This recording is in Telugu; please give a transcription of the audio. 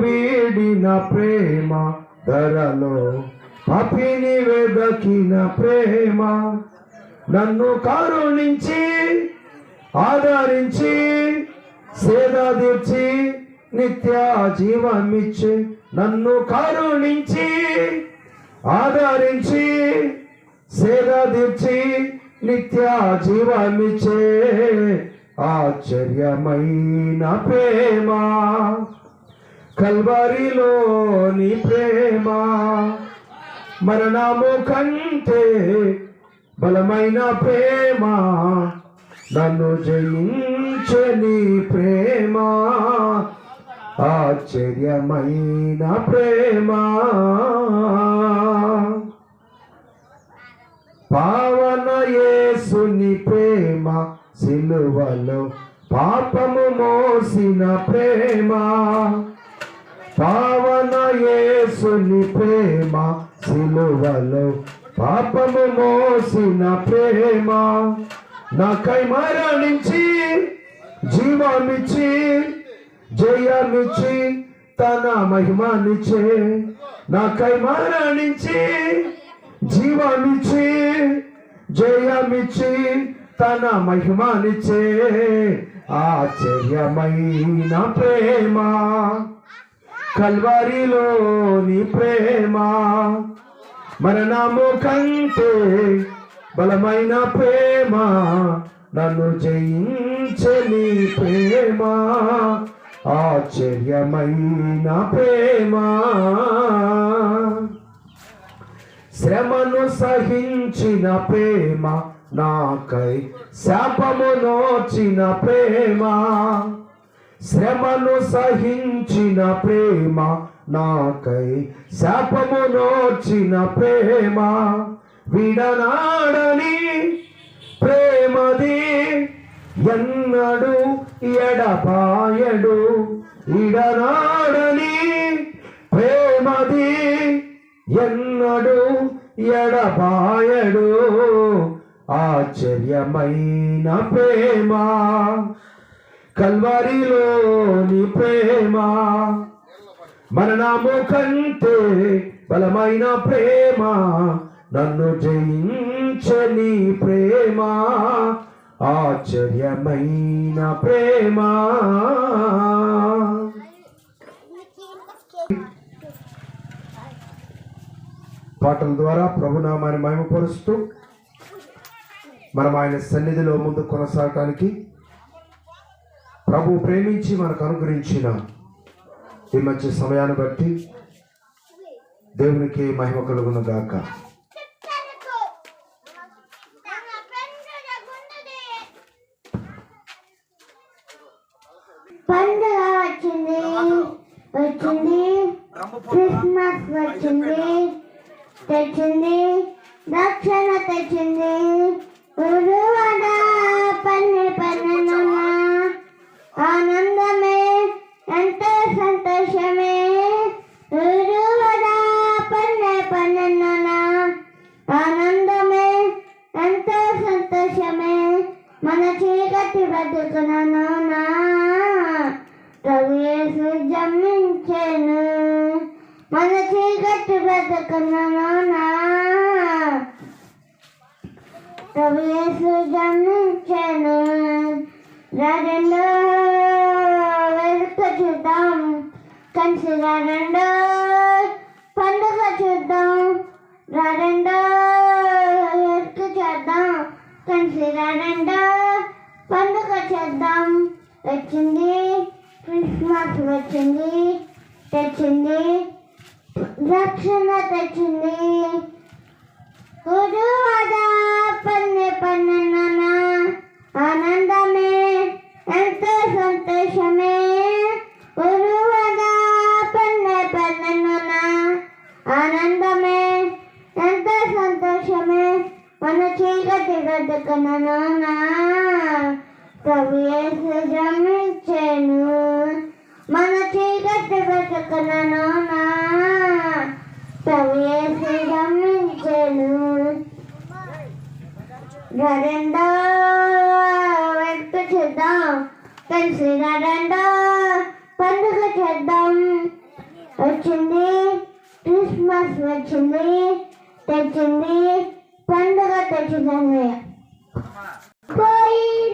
వీడిన ప్రేమ ధరలో పపిని వెదకిన ప్రేమ. నన్ను కరుణించి ఆదరించి సేద తీర్చి నిత్య జీవమిచ్చి నన్ను కరుణించి ఆదరించి సేద తీర్చి నిత్య జీవమిచ్చే ఆశ్చర్యమైన ప్రేమ. కల్వరిలోని ప్రేమ మరణము కంటే బలమైన ప్రేమ నన్ను జయించని ప్రేమ ఆశ్చర్యమైన ప్రేమ. పావన యేసుని ప్రేమ సిలువలో పాపము మోసిన ప్రేమ. యేసుని ప్రేమ సిలువలో పాపము మోసిన ప్రేమ. నాకై మరణించి జీవమిచ్చి జయమిచ్చి తన మహిమనిచ్చే నాకై మరణించి జీవమిచ్చి జయమిచ్చి తన మహిమనిచ్చే ఆశ్చర్యమైన ప్రేమ. కల్వరిలోని ప్రేమ మరణము కంటే బలమైన ప్రేమ నన్ను జయించని ప్రేమ ఆశ్చర్యమైన ప్రేమ. శ్రమను సహించిన ప్రేమ నాకై శాపము నోచిన ప్రేమ. శ్రమను సహించిన ప్రేమ నాకై శాపము నోచిన ప్రేమ విడనాడని ప్రేమది ఎన్నడు ఎడపాయడు ఇడనాడని ప్రేమది ఎన్నడు ఎడబాయడు. ఆశ్చర్యమైన ప్రేమ కల్వరిలోని ప్రేమ. మరణము కంటే బలమైన ప్రేమ. నన్ను జయించని ప్రేమ. ఆశ్చర్యమైన ప్రేమ. పాటల ద్వారా ప్రభునామాన్ని మహిమపరుస్తూ మనం ఆయన సన్నిధిలో ముందు కొనసాగటానికి ప్రభు ప్రేమించి మనకు అనుగ్రహించిన ఈ మధ్య సమయాన్ని బట్టి దేవునికి మహిమ కలుగును గాక. పండుగ వచ్చింది వచ్చింది క్రిస్మస్ వచ్చింది తెచ్చింది దక్షిణ తెచ్చింది గురు పన్నె పన్నెన ఆనందమే ఎంతో సంతోషమే ఉరువడ పన్నె పన్నెన ఆనందమే ఎంతో సంతోషమే మన చీకటి బతుకునను నా ప్రవేశు జన్మించెను మన కన్నాను నా ప్రవేశు జన్మించెను. రెండో వెలుక చూద్దాం. కలిసిగా రెండో పండుగ చూద్దాం. రెండో వెలుక చేద్దాం. కలిసిగా రెండో పండుగ చేద్దాం. వచ్చింది క్రిస్మస్ వచ్చింది తెచ్చింది రక్షణ తెచ్చింది. గురు పన్నె పన్నెన ఆనందమే ఎంతో సంతోషమే. గురువాద పన్నె పన్నెన ఆనందమే ఎంతో సంతోషమే. మన చీకటి బ్రతుకునను ప్రభు యేసు நடந்தா வெட்க செத்தான் కలిసి నడండా పండుగ చేద్దాం వచ్చింది క్రిస్మస్ వచ్చింది తెచ్చింది పండుగ తెచ్చింది పోయి